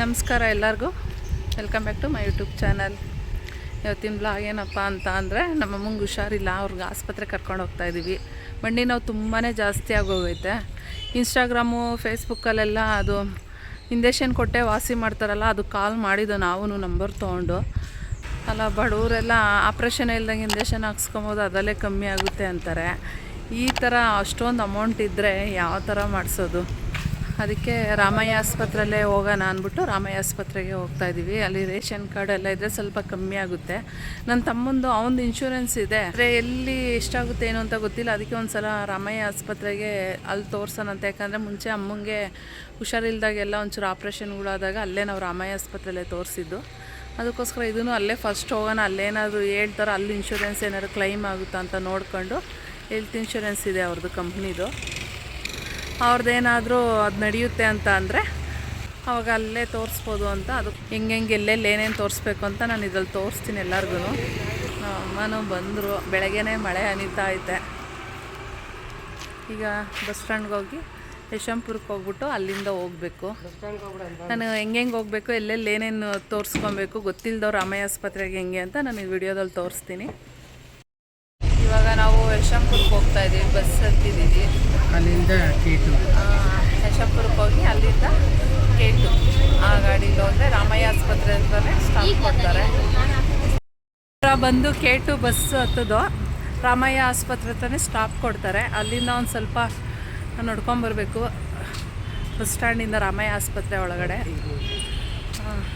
ನಮಸ್ಕಾರ ಎಲ್ಲರಿಗೂ. Welcome back to my YouTube channel ಇವತ್ತಿನ ಬ್ಲಾಗ್ ಏನಪ್ಪ ಅಂತ ಅಂದರೆ, ನಮ್ಮ ಅಮ್ಮಂಗೆ ಹುಷಾರಿಲ್ಲ, ಅವ್ರಿಗೆ ಆಸ್ಪತ್ರೆ ಕರ್ಕೊಂಡು ಹೋಗ್ತಾ ಇದ್ದೀವಿ ಮಂಡಿ ನಾವು ತುಂಬಾ ಜಾಸ್ತಿ ಆಗೋಗೈತೆ. ಇನ್ಸ್ಟಾಗ್ರಾಮು ಫೇಸ್ಬುಕ್ಕಲ್ಲೆಲ್ಲ ಅದು ಇಂಜೆಕ್ಷನ್ ಕೊಟ್ಟೆ ವಾಸಿ ಮಾಡ್ತಾರಲ್ಲ, ಅದು ಕಾಲ್ ಮಾಡಿದ್ದು ನಾವು ನಂಬರ್ ತೊಗೊಂಡು. ಅಲ್ಲ, ಬಡವರೆಲ್ಲ ಆಪ್ರೇಷನ್ ಇಲ್ದಂಗೆ ಇಂಜೆಕ್ಷನ್ ಹಾಕ್ಸ್ಕೊಬೋದು, ಅದಲ್ಲೇ ಕಮ್ಮಿ ಆಗುತ್ತೆ ಅಂತಾರೆ. ಈ ಥರ ಅಷ್ಟೊಂದು ಅಮೌಂಟ್ ಇದ್ದರೆ ಯಾವ ಥರ ಮಾಡಿಸೋದು? ಅದಕ್ಕೆ ರಾಮಯ್ಯ ಆಸ್ಪತ್ರೆಯಲ್ಲೇ ಹೋಗೋಣ ಅಂದ್ಬಿಟ್ಟು ರಾಮಯ್ಯ ಆಸ್ಪತ್ರೆಗೆ ಹೋಗ್ತಾ ಇದ್ದೀವಿ ಅಲ್ಲಿ ರೇಷನ್ ಕಾರ್ಡ್ ಎಲ್ಲ ಇದ್ದರೆ ಸ್ವಲ್ಪ ಕಮ್ಮಿ ಆಗುತ್ತೆ. ನನ್ನ ತಮ್ಮಂದು, ಅವನದು ಇನ್ಶೂರೆನ್ಸ್ ಇದೆ. ಆದರೆ ಎಲ್ಲಿ ಎಷ್ಟಾಗುತ್ತೆ ಏನು ಅಂತ ಗೊತ್ತಿಲ್ಲ. ಅದಕ್ಕೆ ಒಂದು ಸಲ ರಾಮಯ್ಯ ಆಸ್ಪತ್ರೆಗೆ ಅಲ್ಲಿ ತೋರ್ಸೋಣಂತೆ. ಯಾಕಂದರೆ ಮುಂಚೆ ಅಮ್ಮಂಗೆ ಹುಷಾರಿಲ್ದಾಗೆಲ್ಲ ಒಂಚೂರು ಆಪ್ರೇಷನ್ಗಳಾದಾಗ ಅಲ್ಲೇ ನಾವು ರಾಮಯ್ಯ ಆಸ್ಪತ್ರೆಯಲ್ಲೇ ತೋರಿಸಿದ್ದು. ಅದಕ್ಕೋಸ್ಕರ ಇದನ್ನು ಅಲ್ಲೇ ಫಸ್ಟ್ ಹೋಗೋಣ ಅಲ್ಲೇನಾದರೂ ಹೇಳ್ತಾರೆ ಅಲ್ಲಿ ಇನ್ಶೂರೆನ್ಸ್ ಏನಾದ್ರು ಕ್ಲೈಮ್ ಆಗುತ್ತಾ ಅಂತ ನೋಡಿಕೊಂಡು ಹೆಲ್ತ್ ಇನ್ಶೂರೆನ್ಸ್ ಇದೆ ಅವ್ರದ್ದು ಕಂಪ್ನಿದು ಅವ್ರದ್ದೇನಾದರೂ ಅದು ನಡೆಯುತ್ತೆ ಅಂತ ಅಂದರೆ ಅವಾಗ ಅಲ್ಲೇ ತೋರಿಸ್ಬೋದು ಅಂತ ಅದು ಹೆಂಗೆ ಹೆಂಗೆ ಎಲ್ಲೆಲ್ಲಿ ಏನೇನು ತೋರಿಸ್ಬೇಕು ಅಂತ ನಾನು ಇದ್ರಲ್ಲಿ ತೋರಿಸ್ತೀನಿ ಎಲ್ಲರಿಗೂ ಅಮ್ಮನೂ ಬಂದರು, ಬೆಳಗ್ಗೆನೇ ಮಳೆ ಅನಿತಾ ಐತೆ. ಈಗ ಬಸ್ ಸ್ಟ್ಯಾಂಡ್ಗೆ ಹೋಗಿ ಯಶವಂತಪುರಕ್ಕೆ ಹೋಗ್ಬಿಟ್ಟು ಅಲ್ಲಿಂದ ಹೋಗಬೇಕು. ನಾನು ಹೆಂಗೆ ಹೆಂಗೆ ಹೋಗಬೇಕು ಎಲ್ಲೆಲ್ಲಿ ಏನೇನು ತೋರಿಸ್ಕೊಬೇಕು ಗೊತ್ತಿಲ್ಲದವ್ರು ರಾಮಯ್ಯ ಆಸ್ಪತ್ರೆಗೆ ಹೆಂಗೆ ಅಂತ ನಾನು ಈ ವಿಡಿಯೋದಲ್ಲಿ ತೋರಿಸ್ತೀನಿ. ಇವಾಗ ನಾವು ಯಶವಂತಪುರಕ್ಕೆ ಹೋಗ್ತಾ ಇದ್ದೀವಿ ಬಸ್ ಹತ್ತಿದ್ದೀವಿ ಅಲ್ಲಿಂದ ಯಶವಂತಪುರಕ್ಕೆ ಹೋಗಿ ಅಲ್ಲಿಂದ ಕೇಟು ಆ ಗಾಡಿಲಿ ಹೋದರೆ ರಾಮಯ್ಯ ಆಸ್ಪತ್ರೆ ಅಂತಲೇ ಸ್ಟಾಪ್ ಕೊಡ್ತಾರೆ. ಬಂದು ಕೇಟು ಬಸ್ ಹತ್ತದೋ ರಾಮಯ್ಯ ಆಸ್ಪತ್ರೆ ಹತ್ರನೇ ಸ್ಟಾಪ್ ಕೊಡ್ತಾರೆ. ಅಲ್ಲಿಂದ ಒಂದು ಸ್ವಲ್ಪ ನೋಡ್ಕೊಂಬರ್ಬೇಕು ಬಸ್ ಸ್ಟ್ಯಾಂಡಿಂದ ರಾಮಯ್ಯ ಆಸ್ಪತ್ರೆ ಒಳಗಡೆ.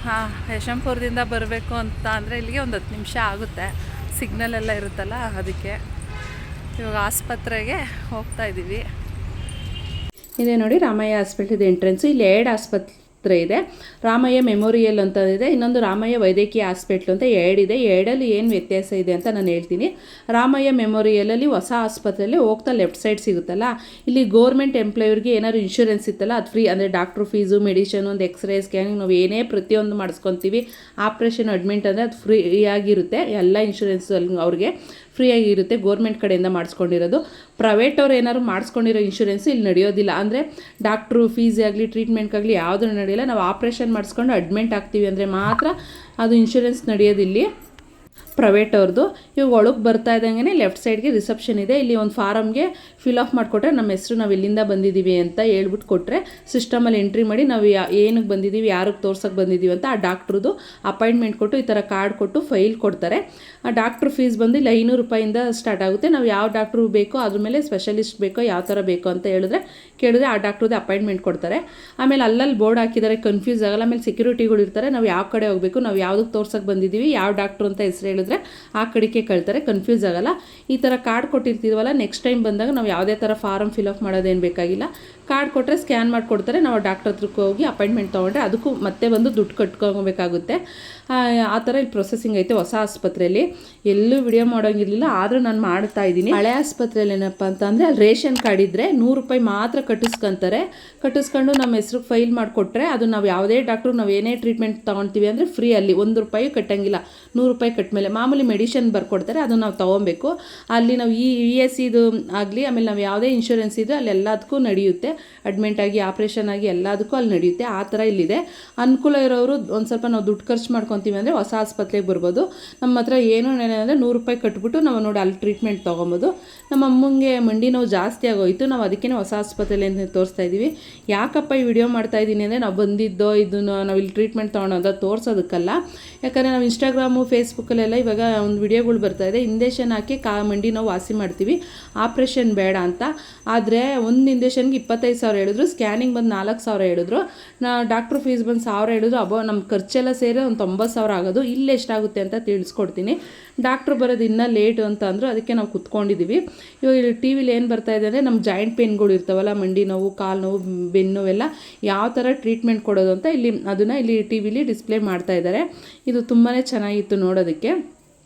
ಹಾಂ ಯಶಂಪುರದಿಂದ ಬರಬೇಕು ಅಂತ ಅಂದರೆ ಇಲ್ಲಿಗೆ ಒಂದು ಹತ್ತು ನಿಮಿಷ ಆಗುತ್ತೆ. ಸಿಗ್ನಲ್ ಎಲ್ಲ ಇರುತ್ತಲ್ಲ ಅದಕ್ಕೆ. ಇವಾಗ ಆಸ್ಪತ್ರೆಗೆ ಹೋಗ್ತಾ ಇದ್ದೀವಿ ಇದೆ ನೋಡಿ ರಾಮಯ್ಯ ಹಾಸ್ಪಿಟಲ್ ಎಂಟ್ರೆನ್ಸು ಇಲ್ಲಿ ಎರಡು ಆಸ್ಪತ್ರೆ ಇದೆ. ರಾಮಯ್ಯ ಮೆಮೋರಿಯಲ್ ಅಂತ ಇದೆ. ಇನ್ನೊಂದು ರಾಮಯ್ಯ ವೈದ್ಯಕೀಯ ಹಾಸ್ಪಿಟ್ಲ್ ಅಂತ ಎರಡಿದೆ. ಎರಡಲ್ಲಿ ಏನು ವ್ಯತ್ಯಾಸ ಇದೆ ಅಂತ ನಾನು ಹೇಳ್ತೀನಿ. ರಾಮಯ್ಯ ಮೆಮೋರಿಯಲಲ್ಲಿ ಹೊಸ ಆಸ್ಪತ್ರೆಯಲ್ಲಿ ಹೋಗ್ತಾ ಲೆಫ್ಟ್ ಸೈಡ್ ಸಿಗುತ್ತಲ್ಲ? ಇಲ್ಲಿ ಗೋರ್ಮೆಂಟ್ ಎಂಪ್ಲಾಯರ್ಗೆ ಏನಾದ್ರು ಇನ್ಶೂರೆನ್ಸ್ ಇತ್ತಲ್ಲ? ಅದು ಫ್ರೀ ಅಂದರೆ ಡಾಕ್ಟ್ರು ಫೀಸು ಮೆಡಿಷನ್ ಒಂದು ಎಕ್ಸ್ರೇ ಸ್ಕ್ಯಾನಿಂಗ್ ನಾವು ಏನೇ ಪ್ರತಿಯೊಂದು ಮಾಡಿಸ್ಕೊತೀವಿ. ಆಪ್ರೇಷನ್ ಅಡ್ಮಿಂಟ್ ಅಂದರೆ ಅದು ಫ್ರೀ ಆಗಿರುತ್ತೆ ಎಲ್ಲ ಇನ್ಶೂರೆನ್ಸ್ ಅವ್ರಿಗೆ. ಫ್ರೀಯಾಗಿ ಇರುತ್ತೆ ಗೋರ್ಮೆಂಟ್ ಕಡೆಯಿಂದ ಮಾಡಿಸ್ಕೊಂಡಿರೋದು. ಪ್ರೈವೇಟ್ ಅವ್ರು ಏನಾದ್ರು ಮಾಡಿಸ್ಕೊಂಡಿರೋ ಇನ್ಶೂರೆನ್ಸ್ ಇಲ್ಲಿ ನಡೆಯೋದಿಲ್ಲ. ಅಂದರೆ ಡಾಕ್ಟ್ರು ಫೀಸ್ ಆಗಲಿ ಟ್ರೀಟ್ಮೆಂಟ್ಗಾಗಲಿ ಯಾವುದೂ ನಡೆಯಲ್ಲ. ನಾವು ಆಪ್ರೇಷನ್ ಮಾಡಿಸ್ಕೊಂಡು ಅಡ್ಮಿಂಟ್ ಆಗ್ತೀವಿ ಅಂದರೆ ಮಾತ್ರ ಅದು ಇನ್ಶೂರೆನ್ಸ್ ನಡೆಯೋದಿಲ್ಲಿ. ಪ್ರೈವೇಟ್ ಅವ್ರದ್ದು ಇವಾಗ ಒಳಗೆ ಬರ್ತಾ ಇದ್ದಂಗೆ ಲೆಫ್ಟ್ ಸೈಡ್ಗೆ ರಿಸೆಪ್ಷನ್ ಇದೆ. ಇಲ್ಲಿ ಒಂದು ಫಾರಮ್ಗೆ ಫಿಲ್ ಆಫ್ ಮಾಡಿಕೊಟ್ರೆ ನಮ್ಮ ಹೆಸರು ನಾವು ಇಲ್ಲಿಂದ ಬಂದಿದ್ದೀವಿ ಅಂತ ಹೇಳ್ಬಿಟ್ಟು ಕೊಟ್ಟರೆ ಸಿಸ್ಟಮಲ್ಲಿ ಎಂಟ್ರಿ ಮಾಡಿ ನಾವು ಯಾ ಏನಕ್ಕೆ ಬಂದಿದ್ದೀವಿ ಯಾರಿಗೆ ತೋರ್ಸೋಕ್ಕೆ ಬಂದಿದ್ದೀವಿ ಅಂತ ಆ ಡಾಕ್ಟ್ರದ್ದು ಅಪಾಯಿಂಟ್ಮೆಂಟ್ ಕೊಟ್ಟು ಈ ಥರ ಕಾರ್ಡ್ ಕೊಟ್ಟು ಫೈಲ್ ಕೊಡ್ತಾರೆ. ಆ ಡಾಕ್ಟ್ರ್ ಫೀಸ್ ಬಂದು ಇಲ್ಲಿ ಐನೂರು ರೂಪಾಯಿಂದ ಸ್ಟಾರ್ಟ್ ಆಗುತ್ತೆ. ನಾವು ಯಾವ ಡಾಕ್ಟ್ರು ಬೇಕೋ ಅದ್ರ ಮೇಲೆ ಸ್ಪೆಷಲಿಸ್ಟ್ ಬೇಕೋ ಯಾವ ಥರ ಬೇಕೋ ಅಂತ ಹೇಳಿದ್ರೆ ಕೇಳಿದ್ರೆ ಆ ಡಾಕ್ಟ್ರದ್ದು ಅಪಾಯಿಂಟ್ಮೆಂಟ್ ಕೊಡ್ತಾರೆ. ಆಮೇಲೆ ಅಲ್ಲಲ್ಲಿ ಬೋರ್ಡ್ ಹಾಕಿದ್ದಾರೆ ಕನ್ಫ್ಯೂಸ್ ಆಗಲ್ಲ. ಆಮೇಲೆ ಸೆಕ್ಯೂರಿಟಿಗಳು ಇರ್ತಾರೆ. ನಾವು ಯಾವ ಕಡೆ ಹೋಗಬೇಕು, ನಾವು ಯಾವುದಕ್ಕೆ ತೋರ್ಸೋಕ್ಕೆ ಬಂದಿದ್ದೀವಿ ಯಾವ ಡಾಕ್ಟ್ರು ಅಂತ ಹೆಸರು ಹೇಳಿದ್ರೆ ಆ ಕಡೆಗೆ ಕಳ್ತಾರೆ ಕನ್ಫ್ಯೂಸ್ ಆಗಲ್ಲ. ಈ ಥರ ಕಾರ್ಡ್ ಕೊಟ್ಟಿರ್ತೀವಲ್ಲ ನೆಕ್ಸ್ಟ್ ಟೈಮ್ ಬಂದಾಗ ನಾವು ಯಾವುದೇ ಥರ ಫಾರಮ್ ಫಿಲ್ ಅಪ್ ಮಾಡೋದೇನು ಬೇಕಾಗಿಲ್ಲ. ಕಾರ್ಡ್ ಕೊಟ್ಟರೆ ಸ್ಕ್ಯಾನ್ ಮಾಡಿಕೊಡ್ತಾರೆ, ನಾವು ಡಾಕ್ಟರ್ ಹತ್ರಕ್ಕೆ ಹೋಗಿ ಅಪಾಯಿಂಟ್ಮೆಂಟ್ ತೊಗೊಂಡ್ರೆ ಅದಕ್ಕೂ ಮತ್ತೆ ಬಂದು ದುಡ್ಡು ಕಟ್ಕೊಬೇಕಾಗುತ್ತೆ. ಆ ಥರ ಇಲ್ಲಿ ಪ್ರೊಸೆಸಿಂಗ್ ಐತೆ ಹೊಸ ಆಸ್ಪತ್ರೆಯಲ್ಲಿ ಎಲ್ಲೂ ವಿಡಿಯೋ ಮಾಡೋಂಗಿರಲಿಲ್ಲ, ಆದರೂ ನಾನು ಮಾಡ್ತಾ ಇದ್ದೀನಿ. ಹಳೆ ಆಸ್ಪತ್ರೆಯಲ್ಲಿ ಏನಪ್ಪ ಅಂತ ಅಲ್ಲಿ ರೇಷನ್ ಕಾರ್ಡ್ ಇದ್ದರೆ ನೂರು ರೂಪಾಯಿ ಮಾತ್ರ ಕಟ್ಟಿಸ್ಕೊಂತಾರೆ. ಕಟ್ಟಿಸ್ಕೊಂಡು ನಮ್ಮ ಹೆಸ್ರಿಗೆ ಫೈಲ್ ಮಾಡಿಕೊಟ್ರೆ ಅದು ನಾವು ಯಾವುದೇ ಡಾಕ್ಟ್ರು ನಾವು ಏನೇ ಟ್ರೀಟ್ಮೆಂಟ್ ತೊಗೊಳ್ತೀವಿ ಅಂದರೆ ಫ್ರೀ ಅಲ್ಲಿ, ಒಂದು ರೂಪಾಯಿ ಕಟ್ಟಂಗಿಲ್ಲ. ನೂರು ರೂಪಾಯಿ ಕಟ್ಟ ಮೇಲೆ ಮಾಮೂಲಿ ಮೆಡಿಷನ್ ಬರ್ಕೊಡ್ತಾರೆ, ಅದನ್ನು ನಾವು ತೊಗೊಬೇಕು. ಅಲ್ಲಿ ನಾವು ಈ ಇ ಎಸ್ ಇದು ಆಗಲಿ, ಆಮೇಲೆ ನಾವು ಯಾವುದೇ ಇನ್ಶೂರೆನ್ಸ್ ಇದ್ದರೆ ಅಲ್ಲಿ ಎಲ್ಲದಕ್ಕೂ ನಡೆಯುತ್ತೆ. ಅಡ್ಮಿಂಟ್ ಆಗಿ ಆಪ್ರೇಷನ್ ಆಗಿ ಎಲ್ಲದಕ್ಕೂ ಅಲ್ಲಿ ನಡೆಯುತ್ತೆ. ಆ ಥರ ಇಲ್ಲಿದೆ. ಅನುಕೂಲ ಇರೋರು ಒಂದು ಸ್ವಲ್ಪ ನಾವು ದುಡ್ಡು ಖರ್ಚು ಮಾಡ್ಕೊತೀವಿ ಅಂದರೆ ಹೊಸ ಆಸ್ಪತ್ರೆಗೆ ಬರ್ಬೋದು. ನಮ್ಮ ಹತ್ರ ಏನು ಅಂದರೆ ನೂರು ರೂಪಾಯಿ ಕಟ್ಬಿಟ್ಟು ನಾವು ನೋಡಿ ಅಲ್ಲಿ ಟ್ರೀಟ್ಮೆಂಟ್ ತೊಗೊಬೋದು. ನಮ್ಮ ಅಮ್ಮಂಗೆ ಮಂಡಿ ನೋವು ಜಾಸ್ತಿ ಆಗೋಯ್ತು. ನಾವು ಅದಕ್ಕೆ ಹೊಸ ಆಸ್ಪತ್ರೆಯಲ್ಲಿ ತೋರಿಸ್ತಾ ಇದ್ದೀವಿ ಯಾಕಪ್ಪ ಈ ವಿಡಿಯೋ ಮಾಡ್ತಾ ಇದ್ದೀನಿ ಅಂದರೆ ನಾವು ಬಂದಿದ್ದೋ, ಇದನ್ನು ನಾವು ಇಲ್ಲಿ ಟ್ರೀಟ್ಮೆಂಟ್ ತೊಗೊಳೋದ ತೋರಿಸೋದಕ್ಕಲ್ಲ. ಯಾಕಂದರೆ ನಾವು ಇನ್ಸ್ಟಾಗ್ರಾಮು ಫೇಸ್ಬುಕ್ಕಲ್ಲೆಲ್ಲ ಇವಾಗ ಒಂದು ವಿಡಿಯೋಗಳು ಬರ್ತಾ ಇದೆ. ಇಂಜೆಕ್ಷನ್ ಹಾಕಿ ಕಾ ಮಂಡಿ ನಾವು ವಾಸಿ ಮಾಡ್ತೀವಿ. ಆಪ್ರೇಷನ್ ಬೇಡ ಅಂತ. ಆದರೆ ಒಂದು ಇಂಜೆಕ್ಷನ್ಗೆ ಇಪ್ಪತ್ತೈದು ಸಾವಿರ ಹೇಳಿದ್ರು. ಸ್ಕ್ಯಾನಿಂಗ್ ಬಂದು ನಾಲ್ಕು ಸಾವಿರ ಹೇಳಿದ್ರು. ನಾ ಡಾಕ್ಟ್ರ್ ಫೀಸ್ ಬಂದು ಸಾವಿರ ಹೇಳಿದ್ರು. ಅಬೋ ನಮ್ಮ ಖರ್ಚೆಲ್ಲ ಸೇರಿ ಒಂದು ತೊಂಬತ್ತು ಸಾವಿರ ಆಗೋದು. ಇಲ್ಲಿ ಎಷ್ಟಾಗುತ್ತೆ ಅಂತ ತಿಳಿಸ್ಕೊಡ್ತೀನಿ. ಡಾಕ್ಟ್ರು ಬರೋದು ಇನ್ನೂ ಲೇಟ್ ಅಂತ ಅಂದರು ಅದಕ್ಕೆ ನಾವು ಕುತ್ಕೊಂಡಿದ್ದೀವಿ ಇವಾಗ ಇಲ್ಲಿ ಟಿ ವಿಲಿ ಏನು ಬರ್ತಾ ಇದೆ ಅಂದರೆ ನಮ್ಮ ಜಾಯಿಂಟ್ ಪೇನ್ಗಳು ಇರ್ತಾವಲ್ಲ, ಮಂಡಿ ನೋವು, ಕಾಲು ನೋವು, ಬೆನ್ನು ನೋವೆಲ್ಲ ಯಾವ ಥರ ಟ್ರೀಟ್ಮೆಂಟ್ ಕೊಡೋದು ಅಂತ ಇಲ್ಲಿ ಅದನ್ನು ಇಲ್ಲಿ ಟಿ ವಿಲಿ ಡಿಸ್ಪ್ಲೇ ಮಾಡ್ತಾ ಇದ್ದಾರೆ. ಇದು ತುಂಬಾ ಚೆನ್ನಾಗಿತ್ತು ನೋಡೋದಕ್ಕೆ.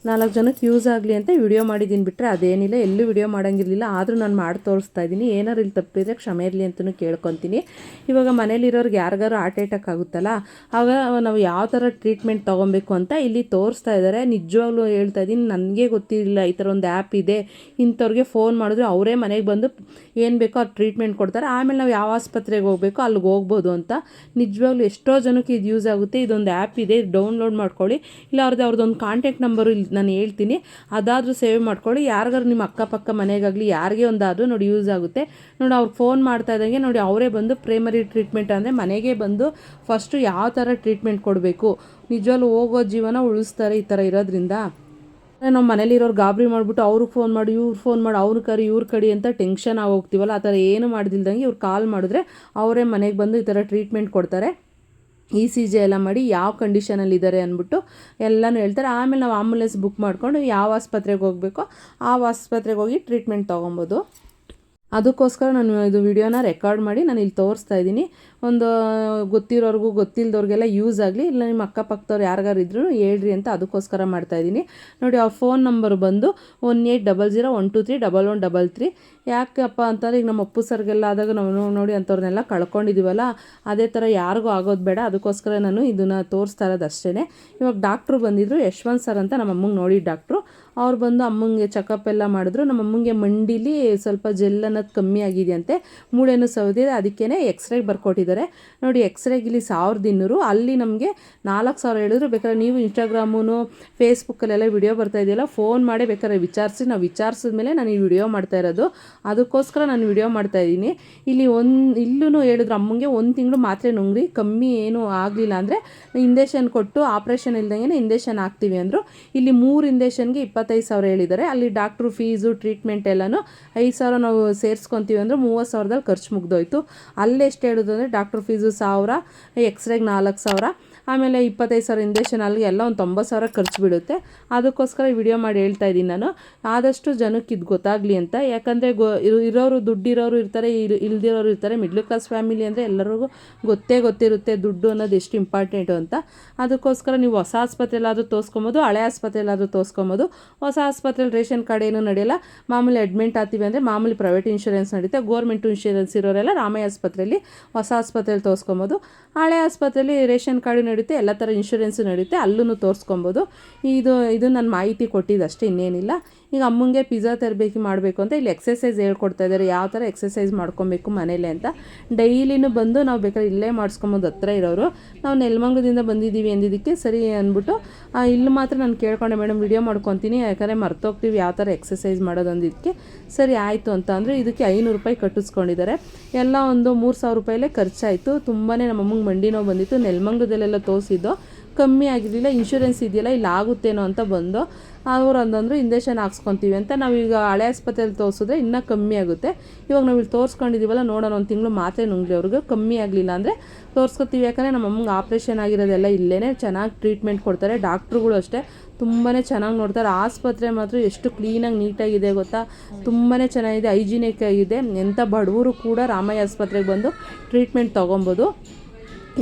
ನಾಲ್ಕು ಜನಕ್ಕೆ ಯೂಸ್ ಆಗಲಿ ಅಂತ ವಿಡಿಯೋ ಮಾಡಿದ್ದೀನಿ. ಬಿಟ್ಟರೆ ಅದೇನಿಲ್ಲ, ಎಲ್ಲೂ ವಿಡಿಯೋ ಮಾಡೋಂಗಿರಲಿಲ್ಲ. ಆದರೂ ನಾನು ಮಾಡಿ ತೋರಿಸ್ತಾ ಇದ್ದೀನಿ ಏನಾರು ಇಲ್ಲಿ ತಪ್ಪಿದ್ರೆ ಕ್ಷಮೆ ಇರಲಿ ಅಂತಲೂ ಕೇಳ್ಕೊತೀನಿ. ಇವಾಗ ಮನೇಲಿರೋರ್ಗೆ ಯಾರಿಗಾರು ಹಾರ್ಟ್ ಅಟ್ಯಾಕ್ ಆಗುತ್ತಲ್ಲ, ಆಗ ನಾವು ಯಾವ ಥರ ಟ್ರೀಟ್ಮೆಂಟ್ ತೊಗೊಬೇಕು ಅಂತ ಇಲ್ಲಿ ತೋರಿಸ್ತಾ ಇದ್ದಾರೆ ನಿಜವಾಗ್ಲೂ ಹೇಳ್ತಾ ಇದ್ದೀನಿ ನನಗೆ ಗೊತ್ತಿರಲಿಲ್ಲ ಈ ಥರ ಒಂದು ಆ್ಯಪ್ ಇದೆ. ಇಂಥವ್ರಿಗೆ ಫೋನ್ ಮಾಡಿದ್ರೆ ಅವರೇ ಮನೆಗೆ ಬಂದು ಏನು ಬೇಕೋ ಅವ್ರು ಟ್ರೀಟ್ಮೆಂಟ್ ಕೊಡ್ತಾರೆ. ಆಮೇಲೆ ನಾವು ಯಾವ ಆಸ್ಪತ್ರೆಗೆ ಹೋಗಬೇಕು ಅಲ್ಲಿಗೆ ಹೋಗ್ಬೋದು ಅಂತ. ನಿಜವಾಗ್ಲೂ ಎಷ್ಟೋ ಜನಕ್ಕೆ ಇದು ಯೂಸ್ ಆಗುತ್ತೆ. ಇದೊಂದು ಆ್ಯಪ್ ಇದೆ. ಡೌನ್ಲೋಡ್ ಮಾಡ್ಕೊಳ್ಳಿ. ಇಲ್ಲ ಅವ್ರದ್ದು ಅವ್ರದ್ದೊಂದು ಕಾಂಟ್ಯಾಕ್ಟ್ ನಂಬರು ಇಲ್ಲಿ ನಾನು ಹೇಳ್ತೀನಿ. ಅದಾದರೂ ಸೇವ್ ಮಾಡ್ಕೊಳ್ಳಿ. ಯಾರಿಗಾರು ನಿಮ್ಮ ಅಕ್ಕಪಕ್ಕ ಮನೆಗಾಗಲಿ ಯಾರಿಗೆ ಒಂದಾದರೂ ನೋಡಿ ಯೂಸ್ ಆಗುತ್ತೆ. ನೋಡಿ ಅವ್ರು ಫೋನ್ ಮಾಡ್ತಾ ಇದ್ದಂಗೆ ನೋಡಿ ಅವರೇ ಬಂದು ಪ್ರೈಮರಿ ಟ್ರೀಟ್ಮೆಂಟ್ ಅಂದರೆ ಮನೆಗೆ ಬಂದು ಫಸ್ಟು ಯಾವ ಥರ ಟ್ರೀಟ್ಮೆಂಟ್ ಕೊಡಬೇಕು? ನಿಜವಾಗ್ಲೂ ಹೋಗೋ ಜೀವನ ಉಳಿಸ್ತಾರೆ ಈ ಥರ ಇರೋದ್ರಿಂದ. ನಾವು ಮನೇಲಿರೋರು ಗಾಬರಿ ಮಾಡಿಬಿಟ್ಟು ಅವ್ರಿಗೆ ಫೋನ್ ಮಾಡಿ ಇವ್ರು ಫೋನ್ ಮಾಡಿ ಅವ್ರ ಕರಿ, ಇವ್ರ ಕಡಿ ಅಂತ ಟೆನ್ಷನ್ ಆಗಿ ಹೋಗ್ತೀವಲ್ಲ ಆ ಥರ ಏನು ಮಾಡ್ದಿಲ್ದಂಗೆ ಇವ್ರು ಕಾಲ್ ಮಾಡಿದ್ರೆ ಅವರೇ ಮನೆಗೆ ಬಂದು ಈ ಥರ ಟ್ರೀಟ್ಮೆಂಟ್ ಕೊಡ್ತಾರೆ. ಇ ಸಿ ಜಿ ಎಲ್ಲ ಮಾಡಿ ಯಾವ ಕಂಡೀಷನಲ್ಲಿ ಇದ್ದಾರೆ ಅಂದ್ಬಿಟ್ಟು ಎಲ್ಲನೂ ಹೇಳ್ತಾರೆ. ಆಮೇಲೆ ನಾವು ಆಂಬ್ಯುಲೆನ್ಸ್ ಬುಕ್ ಮಾಡಿಕೊಂಡು ಯಾವ ಆಸ್ಪತ್ರೆಗೆ ಹೋಗಬೇಕೋ ಆ ಆಸ್ಪತ್ರೆಗೆ ಹೋಗಿ ಟ್ರೀಟ್ಮೆಂಟ್ ತೊಗೊಬೋದು. ಅದಕ್ಕೋಸ್ಕರ ನಾನು ಇದು ವಿಡಿಯೋನ ರೆಕಾರ್ಡ್ ಮಾಡಿ ನಾನು ಇಲ್ಲಿ ತೋರಿಸ್ತಾ ಇದ್ದೀನಿ. ಒಂದು ಗೊತ್ತಿರೋರ್ಗೂ ಗೊತ್ತಿಲ್ಲದವ್ರಿಗೆಲ್ಲ ಯೂಸ್ ಆಗಲಿ, ಇಲ್ಲ ನಿಮ್ಮ ಅಕ್ಕಪಕ್ಕದವ್ರು ಯಾರಿಗಾರು ಇದ್ರು ಹೇಳ್ರಿ ಅಂತ ಅದಕ್ಕೋಸ್ಕರ ಮಾಡ್ತಾ ಇದ್ದೀನಿ. ನೋಡಿ ಅವ್ರ ಫೋನ್ ನಂಬರ್ ಬಂದು one eight double zero one two three double one double three ಯಾಕಪ್ಪ ಅಂತಂದರೆ ಈಗ ನಮ್ಮ ಅಪ್ಪು ಸರ್ಗೆಲ್ಲ ಆದಾಗ ನಾವು ನೋಡಿ ಅಂಥವ್ರನ್ನೆಲ್ಲ ಕಳ್ಕೊಂಡಿದ್ದೀವಲ್ಲ ಅದೇ ಥರ ಯಾರಿಗೂ ಆಗೋದು ಬೇಡ. ಅದಕ್ಕೋಸ್ಕರ ನಾನು ಇದನ್ನು ತೋರಿಸ್ತಾ ಇರೋದು ಅಷ್ಟೇ ಇವಾಗ ಡಾಕ್ಟ್ರು ಬಂದಿದ್ದರು ಯಶವಂತ್ ಸರ್ ಅಂತ ನಮ್ಮ ಅಮ್ಮಂಗೆ ನೋಡಿ ಡಾಕ್ಟ್ರು ಅವ್ರು ಬಂದು ಅಮ್ಮಂಗೆ ಚೆಕಪ್ ಎಲ್ಲ ಮಾಡಿದ್ರು. ನಮ್ಮ ಅಮ್ಮಂಗೆ ಮಂಡಿಲಿ ಸ್ವಲ್ಪ ಜೆಲ್ ಅನ್ನೋದು ಕಮ್ಮಿ ಆಗಿದೆಯಂತೆ. ಮೂಳೆನೂ ಸೌದಿದೆ ಅದಕ್ಕೇ ಎಕ್ಸ್ರೇಗೆ ಬರ್ಕೊಟ್ಟಿದ್ದಾರೆ. ನೋಡಿ ಎಕ್ಸ್ರೇಗೆ ಇಲ್ಲಿ ಸಾವಿರದ ಇನ್ನೂರು. ಅಲ್ಲಿ ನಮಗೆ ನಾಲ್ಕು ಸಾವಿರ ಹೇಳಿದ್ರು ಬೇಕಾದ್ರೆ ನೀವು ಇನ್ಸ್ಟಾಗ್ರಾಮು ಫೇಸ್ಬುಕ್ಕಲ್ಲೆಲ್ಲ ವಿಡಿಯೋ ಬರ್ತಾ ಇದೆಯಲ್ಲ ಫೋನ್ ಮಾಡಿ ಬೇಕಾದ್ರೆ ವಿಚಾರಿಸಿ. ನಾವು ವಿಚಾರಿಸಿದ ಮೇಲೆ ನಾನು ಈ ವಿಡಿಯೋ ಮಾಡ್ತಾ ಇರೋದು. ಅದಕ್ಕೋಸ್ಕರ ನಾನು ವಿಡಿಯೋ ಮಾಡ್ತಾ ಇದ್ದೀನಿ. ಇಲ್ಲಿ ಒಂದು ಇಲ್ಲೂ ಹೇಳಿದ್ರು ಅಮ್ಮಂಗೆ, ಒಂದು ತಿಂಗಳು ಮಾತ್ರೆ ನುಂಗ್ರಿ, ಕಮ್ಮಿ ಏನು ಆಗಲಿಲ್ಲ ಅಂದರೆ ಇಂಜೆಕ್ಷನ್ ಕೊಟ್ಟು ಆಪ್ರೇಷನ್ ಇಲ್ದಂಗೆ ಇಂಜೆಕ್ಷನ್ ಹಾಕ್ತೀವಿ ಅಂದರು. ಇಲ್ಲಿ ಮೂರು ಇಂಜೆಕ್ಷನ್ಗೆ ಇಪ್ಪತ್ತೈದು ಸಾವಿರ ಹೇಳಿದ್ದಾರೆ. ಅಲ್ಲಿ ಡಾಕ್ಟ್ರು ಫೀಸು ಟ್ರೀಟ್ಮೆಂಟ್ ಎಲ್ಲನೂ ಐದು ಸಾವಿರ ನಾವು ಸೇರಿಸ್ಕೊತೀವಿ ಅಂದರೆ ಮೂವತ್ತು ಸಾವಿರದಲ್ಲಿ ಖರ್ಚು ಮುಗ್ದೋಯ್ತು. ಅಲ್ಲೆಷ್ಟು ಹೇಳೋದು ಅಂದರೆ ಡಾಕ್ಟ್ರ್ ಫೀಸು ಸಾವಿರ ಎಕ್ಸ್ರೇಗೆ ನಾಲ್ಕು ಸಾವಿರ, ಆಮೇಲೆ ಇಪ್ಪತ್ತೈದು ಸಾವಿರ ಇಂಜೆಕ್ಷನ್ ಅಲ್ಲಿ ಎಲ್ಲ ಒಂದು ತೊಂಬತ್ತು ಸಾವಿರ ಖರ್ಚು ಬಿಡುತ್ತೆ. ಅದಕ್ಕೋಸ್ಕರ ವಿಡಿಯೋ ಮಾಡಿ ಹೇಳ್ತಾ ಇದ್ದೀನಿ ನಾನು. ಆದಷ್ಟು ಜನಕ್ಕೆ ಇದು ಗೊತ್ತಾಗಲಿ ಅಂತ. ಯಾಕಂದರೆ ಗೊ ಇರೋರು ದುಡ್ಡಿರೋರು ಇರ್ತಾರೆ ಇಲ್ ಇಲ್ದಿರೋರು ಇರ್ತಾರೆ. ಮಿಡ್ಲ್ ಕ್ಲಾಸ್ ಫ್ಯಾಮಿಲಿ ಅಂದರೆ ಎಲ್ಲರಿಗೂ ಗೊತ್ತೇ ಗೊತ್ತಿರುತ್ತೆ ದುಡ್ಡು ಅನ್ನೋದು ಎಷ್ಟು ಇಂಪಾರ್ಟೆಂಟು ಅಂತ. ಅದಕ್ಕೋಸ್ಕರ ನೀವು ಹೊಸ ಆಸ್ಪತ್ರೆಯಲ್ಲಾದರೂ ತೋರಿಸ್ಕೊಬೋದು, ಹಳೆ ಆಸ್ಪತ್ರೆಯಲ್ಲಾದರೂ ತೋರಿಸ್ಕೊಬೋದು. ಹೊಸ ಆಸ್ಪತ್ರೆಯಲ್ಲಿ ರೇಷನ್ ಕಾರ್ಡ್ ಏನೂ ನಡೆಯಲ್ಲ, ಮಾಮೂಲಿ ಅಡ್ಮಿಂಟ್ ಆಗ್ತೀವಿ ಅಂದರೆ ಮಾಮೂಲಿ ಪ್ರೈವೇಟ್ ಇನ್ಶೂರೆನ್ಸ್ ನಡೀತೆ. ಗೌರ್ಮೆಂಟ್ ಇನ್ಶೂರೆನ್ಸ್ ಇರೋರೆಲ್ಲ ರಾಮಯ್ಯ ಆಸ್ಪತ್ರೆಯಲ್ಲಿ ಹೊಸ ಆಸ್ಪತ್ರೆಯಲ್ಲಿ ತೋರಿಸ್ಕೊಬೋದು. ಹಳೆ ಆಸ್ಪತ್ರೆಯಲ್ಲಿ ರೇಷನ್ ಕಾರ್ಡು ನಡೆಯುತ್ತೆ, ಎಲ್ಲ ಥರ ಇನ್ಶೂರೆನ್ಸು ನಡೆಯುತ್ತೆ ಅಲ್ಲೂ ತೋರಿಸ್ಕೊಬೋದು. ಇದು ಇದು ನನ್ನ ಮಾಹಿತಿ ಕೊಟ್ಟಿದ್ದಷ್ಟೇ ಇನ್ನೇನಿಲ್ಲ. ಈಗ ಅಮ್ಮಂಗೆ ಪಿಜ್ಜಾ ತರಬೇಕು ಮಾಡಬೇಕು ಅಂತ ಇಲ್ಲಿ ಎಕ್ಸಸೈಸ್ ಹೇಳ್ಕೊಡ್ತಾ ಇದ್ದಾರೆ ಯಾವ ಥರ ಎಕ್ಸಸೈಸ್ ಮಾಡ್ಕೊಬೇಕು ಮನೇಲೆ ಅಂತ. ಡೈಲಿನೂ ಬಂದು ನಾವು ಬೇಕಾದ್ರೆ ಇಲ್ಲೇ ಮಾಡಿಸ್ಕೊಬೋದು ಹತ್ರ ಇರೋರು. ನಾವು ನೆಲಮಂಗದಿಂದ ಬಂದಿದ್ದೀವಿ ಅಂದಿದ್ದಕ್ಕೆ ಸರಿ ಅಂದ್ಬಿಟ್ಟು ಇಲ್ಲಿ ಮಾತ್ರ ನಾನು ಕೇಳ್ಕೊಂಡೆ, ಮೇಡಮ್ ವಿಡಿಯೋ ಮಾಡ್ಕೊತೀನಿ. ಯಾಕಂದರೆ ಮರ್ತೋಗ್ತೀವಿ. ಯಾವ ಥರ ಎಕ್ಸಸೈಸ್ ಮಾಡೋದು ಅಂದಿದ್ದಕ್ಕೆ ಸರಿ, ಆಯಿತು ಅಂತ ಅಂದರೆ ಇದಕ್ಕೆ ಐನೂರು ರೂಪಾಯಿ ಕಟ್ಟಿಸ್ಕೊಂಡಿದ್ದಾರೆ. ಎಲ್ಲ ಒಂದು ಮೂರು ಸಾವಿರ ರೂಪಾಯಲ್ಲೇ ಖರ್ಚಾಯಿತು. ತುಂಬಾ ನಮ್ಮ ಅಮ್ಮಂಗೆ ಮಂಡಿ ನೋವು ಬಂದಿತ್ತು. ನೆಲಮಂಗದಲ್ಲೆಲ್ಲ ತೋರಿಸಿದ್ದು. ಕಮ್ಮಿ ಆಗಿರಲಿಲ್ಲ ಇನ್ಶೂರೆನ್ಸ್ ಇದೆಯಲ್ಲ, ಇಲ್ಲಿ ಆಗುತ್ತೇನೋ ಅಂತ ಬಂದು ಅವ್ರು ಅಂದಂದ್ರು ಇಂಜೆಕ್ಷನ್ ಹಾಕ್ಸ್ಕೊತೀವಿ ಅಂತ. ನಾವೀಗ ಹಳೆ ಆಸ್ಪತ್ರೆಯಲ್ಲಿ ತೋರಿಸಿದ್ರೆ ಇನ್ನೂ ಕಮ್ಮಿ ಆಗುತ್ತೆ. ಇವಾಗ ನಾವು ಇಲ್ಲಿ ತೋರಿಸ್ಕೊಂಡಿದ್ದೀವಲ್ಲ ನೋಡೋಣ ಒಂದು ತಿಂಗಳು ಮಾತ್ರೆ ನುಂಗ್ಲಿ ಅವ್ರಿಗೆ. ಕಮ್ಮಿ ಆಗಲಿಲ್ಲ ಅಂದರೆ ತೋರಿಸ್ಕೊತೀವಿ. ಯಾಕಂದರೆ ನಮ್ಮ ಅಮ್ಮಂಗೆ ಆಪ್ರೇಷನ್ ಆಗಿರೋದೆಲ್ಲ ಇಲ್ಲೇ ಚೆನ್ನಾಗಿ ಟ್ರೀಟ್ಮೆಂಟ್ ಕೊಡ್ತಾರೆ. ಡಾಕ್ಟ್ರುಗಳು ಅಷ್ಟೇ ತುಂಬಾ ಚೆನ್ನಾಗಿ ನೋಡ್ತಾರೆ. ಆಸ್ಪತ್ರೆ ಮಾತ್ರ ಎಷ್ಟು ಕ್ಲೀನಾಗಿ ನೀಟಾಗಿದೆ ಗೊತ್ತಾ? ತುಂಬಾ ಚೆನ್ನಾಗಿದೆ, ಹೈಜಿನಿಕ್ ಆಗಿದೆ. ಎಂಥ ಬಡವರು ಕೂಡ ರಾಮಯ್ಯ ಆಸ್ಪತ್ರೆಗೆ ಬಂದು ಟ್ರೀಟ್ಮೆಂಟ್ ತೊಗೊಬೋದು.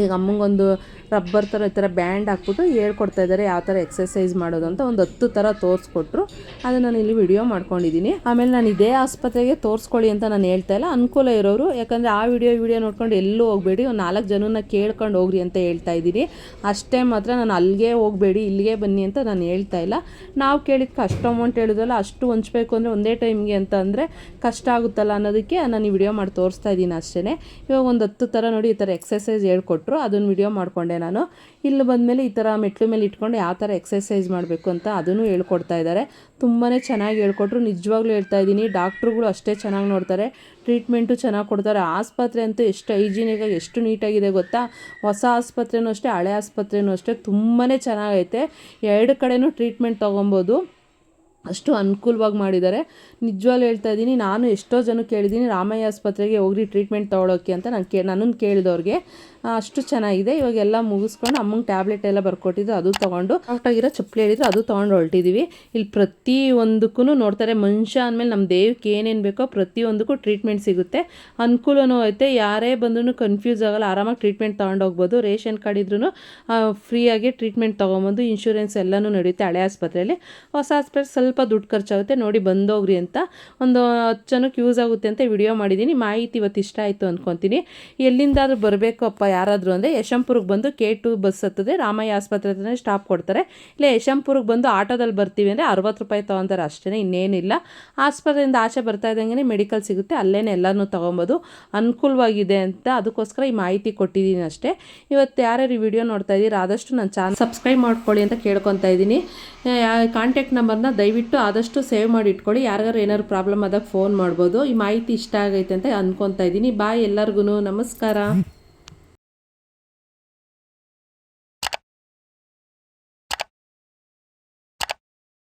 ಈಗ ಅಮ್ಮಂಗೊಂದು ರಬ್ಬರ್ ಥರ ಈ ಥರ ಬ್ಯಾಂಡ್ ಹಾಕ್ಬಿಟ್ಟು ಹೇಳ್ಕೊಡ್ತಾ ಇದ್ದಾರೆ, ಯಾವ ಥರ ಎಕ್ಸಸೈಸ್ ಮಾಡೋದು ಅಂತ ಒಂದು ಹತ್ತು ಥರ ತೋರಿಸ್ಕೊಟ್ರು. ಅದನ್ನು ನಾನು ಇಲ್ಲಿ ವಿಡಿಯೋ ಮಾಡ್ಕೊಂಡಿದ್ದೀನಿ. ಆಮೇಲೆ ನಾನು ಇದೇ ಆಸ್ಪತ್ರೆಗೆ ತೋರಿಸ್ಕೊಳ್ಳಿ ಅಂತ ನಾನು ಹೇಳ್ತಾ ಇಲ್ಲ. ಅನುಕೂಲ ಇರೋರು, ಯಾಕಂದರೆ ಆ ವಿಡಿಯೋ ವಿಡಿಯೋ ನೋಡ್ಕೊಂಡು ಎಲ್ಲೂ ಹೋಗಬೇಡಿ, ಒಂದು ನಾಲ್ಕು ಜನನ ಕೇಳ್ಕೊಂಡು ಹೋಗ್ರಿ ಅಂತ ಹೇಳ್ತಾ ಇದ್ದೀನಿ. ಅಷ್ಟೇ ಮಾತ್ರ ನಾನು ಅಲ್ಲಿಗೆ ಹೋಗಬೇಡಿ, ಇಲ್ಲಿಗೆ ಬನ್ನಿ ಅಂತ ನಾನು ಹೇಳ್ತಾ ಇಲ್ಲ. ನಾವು ಕೇಳಿದ್ಕೆ ಅಷ್ಟು ಅಮೌಂಟ್ ಹೇಳಿದ್ರಲ್ಲ ಅಷ್ಟು ಹೊಂಚಬೇಕು ಅಂದರೆ ಒಂದೇ ಟೈಮ್ಗೆ ಅಂತ ಅಂದರೆ ಕಷ್ಟ ಆಗುತ್ತಲ್ಲ ಅನ್ನೋದಕ್ಕೆ ನಾನು ಈ ವಿಡಿಯೋ ಮಾಡಿ ತೋರಿಸ್ತಾ ಇದ್ದೀನಿ ಅಷ್ಟೇ ಇವಾಗ ಒಂದು ಹತ್ತು ಥರ ನೋಡಿ ಈ ಥರ ಎಕ್ಸಸೈಸ್ ಹೇಳ್ಕೊಟ್ರು, ಅದನ್ನು ವಿಡಿಯೋ ಮಾಡಿಕೊಂಡೆ ನಾನು. ಇಲ್ಲಿ ಬಂದಮೇಲೆ ಈ ಥರ ಮೆಟ್ಲು ಮೇಲೆ ಇಟ್ಕೊಂಡು ಯಾವ ಥರ ಎಕ್ಸಸೈಸ್ ಮಾಡಬೇಕು ಅಂತ ಅದನ್ನು ಹೇಳ್ಕೊಡ್ತಾ ಇದ್ದಾರೆ. ತುಂಬಾ ಚೆನ್ನಾಗಿ ಹೇಳ್ಕೊಟ್ರು. ನಿಜವಾಗ್ಲೂ ಹೇಳ್ತಾ ಇದ್ದೀನಿ. ಡಾಕ್ಟ್ರುಗಳು ಅಷ್ಟೇ ಚೆನ್ನಾಗಿ ನೋಡ್ತಾರೆ. ಟ್ರೀಟ್ಮೆಂಟು ಚೆನ್ನಾಗಿ ಕೊಡ್ತಾರೆ. ಆಸ್ಪತ್ರೆ ಅಂತೂ ಎಷ್ಟು ಹೈಜಿನಿಕಾಗಿ ಎಷ್ಟು ನೀಟಾಗಿದೆ ಗೊತ್ತಾ? ಹೊಸ ಆಸ್ಪತ್ರೆನೂ ಅಷ್ಟೇ, ಹಳೆ ಆಸ್ಪತ್ರೆನೂ ಅಷ್ಟೇ ತುಂಬಾ ಚೆನ್ನಾಗೈತೆ. ಎರಡು ಕಡೆನೂ ಟ್ರೀಟ್ಮೆಂಟ್ ತೊಗೊಬೋದು. ಅಷ್ಟು ಅನುಕೂಲವಾಗಿ ಮಾಡಿದ್ದಾರೆ. ನಿಜವಾಗ್ಲೂ ಹೇಳ್ತಾ ಇದ್ದೀನಿ. ನಾನು ಎಷ್ಟೋ ಜನಕ್ಕೆ ಕೇಳಿದ್ದೀನಿ, ರಾಮಯ್ಯ ಆಸ್ಪತ್ರೆಗೆ ಹೋಗ್ರಿ ಟ್ರೀಟ್ಮೆಂಟ್ ತೊಗೊಳೋಕ್ಕೆ ಅಂತ ನಾನು ಕೇ, ನನ್ನನ್ನು ಕೇಳಿದವ್ರಿಗೆ. ಅಷ್ಟು ಚೆನ್ನಾಗಿದೆ. ಇವಾಗ ಎಲ್ಲ ಮುಗಿಸ್ಕೊಂಡು ಅಮ್ಮಂಗೆ ಟ್ಯಾಬ್ಲೆಟ್ ಎಲ್ಲ ಬರ್ಕೊಟ್ಟಿದ್ದು ಅದು ತೊಗೊಂಡು ಆಗಿರೋ ಚಪ್ಪಲಿ ಹೇಳಿದ್ರು ಅದು ತೊಗೊಂಡು ಹೊರಟಿದ್ದೀವಿ ಇಲ್ಲಿ ಪ್ರತಿ ಒಂದಕ್ಕೂ ನೋಡ್ತಾರೆ, ಮನುಷ್ಯ ಅಂದಮೇಲೆ ನಮ್ಮ ದೇಹಕ್ಕೆ ಏನೇನು ಬೇಕೋ ಪ್ರತಿಯೊಂದಕ್ಕೂ ಟ್ರೀಟ್ಮೆಂಟ್ ಸಿಗುತ್ತೆ. ಅನುಕೂಲನೂ ಐತೆ, ಯಾರೇ ಬಂದ್ರೂ ಕನ್ಫ್ಯೂಸ್ ಆಗಲ್ಲ, ಆರಾಮಾಗಿ ಟ್ರೀಟ್ಮೆಂಟ್ ತೊಗೊಂಡು ಹೋಗ್ಬೋದು. ರೇಷನ್ ಕಾರ್ಡ್ ಇದ್ರೂ ಫ್ರೀಯಾಗಿ ಟ್ರೀಟ್ಮೆಂಟ್ ತೊಗೊಂಬಂದು ಇನ್ಶೂರೆನ್ಸ್ ಎಲ್ಲನೂ ನಡೆಯುತ್ತೆ ಹಳೆ ಆಸ್ಪತ್ರೆಯಲ್ಲಿ. ಹೊಸ ಆಸ್ಪತ್ರೆ ಸ್ವಲ್ಪ ದುಡ್ಡು ಖರ್ಚಾಗುತ್ತೆ, ನೋಡಿ ಬಂದೋಗ್ರಿ ಅಂತ. ಒಂದು ಹತ್ತು ಜನಕ್ಕೆ ಯೂಸ್ ಆಗುತ್ತೆ ಅಂತ ವಿಡಿಯೋ ಮಾಡಿದ್ದೀನಿ ಮಾಹಿತಿ ಇವತ್ತು ಇಷ್ಟ ಆಯಿತು ಅಂದ್ಕೊತೀನಿ ಎಲ್ಲಿಂದಾದರೂ ಬರಬೇಕು ಅಪ್ಪ ಯಾರಾದರೂ ಅಂದರೆ ಯಶಂಪುರಕ್ಕೆ ಬಂದು ಕೆ ಟು ಬಸ್ ಹತ್ತದೆ, ರಾಮಯ್ಯ ಆಸ್ಪತ್ರೆ ಹತ್ರನೇ ಸ್ಟಾಪ್ ಕೊಡ್ತಾರೆ. ಇಲ್ಲ ಯಶಂಪುರಕ್ಕೆ ಬಂದು ಆಟೋದಲ್ಲಿ ಬರ್ತೀವಿ ಅಂದರೆ ಅರವತ್ತು ರೂಪಾಯಿ ತೊಗೊಂತಾರೆ ಅಷ್ಟೇ ಇನ್ನೇನಿಲ್ಲ. ಆಸ್ಪತ್ರೆಯಿಂದ ಆಚೆ ಬರ್ತಾ ಇದ್ದಂಗೆ ಮೆಡಿಕಲ್ ಸಿಗುತ್ತೆ ಅಲ್ಲೇ ಎಲ್ಲನೂ ತೊಗೊಬೋದು. ಅನುಕೂಲವಾಗಿದೆ ಅಂತ ಅದಕ್ಕೋಸ್ಕರ ಈ ಮಾಹಿತಿ ಕೊಟ್ಟಿದ್ದೀನಿ ಅಷ್ಟೇ. ಇವತ್ತು ಯಾರ್ಯಾರು ಈ ವಿಡಿಯೋ ನೋಡ್ತಾ ಇದ್ದೀರಿ, ಆದಷ್ಟು ನನ್ನ ಚಾನಲ್ ಸಬ್ಸ್ಕ್ರೈಬ್ ಮಾಡ್ಕೊಳ್ಳಿ ಅಂತ ಕೇಳ್ಕೊತಾ ಇದ್ದೀನಿ. ಕಾಂಟ್ಯಾಕ್ಟ್ ನಂಬರ್ನ ದಯವಿಟ್ಟು ಆದಷ್ಟು ಸೇವ್ ಮಾಡಿ ಇಟ್ಕೊಳ್ಳಿ. ಯಾರಿಗಾರು ಏನಾದ್ರು ಪ್ರಾಬ್ಲಮ್ ಆದಾಗ ಫೋನ್ ಮಾಡ್ಬೋದು. ಈ ಮಾಹಿತಿ ಇಷ್ಟ ಆಗೈತೆ ಅಂತ ಅಂದ್ಕೊತಾ ಇದ್ದೀನಿ. ಬಾಯ್ ಎಲ್ಲರಿಗೂ ನಮಸ್ಕಾರ.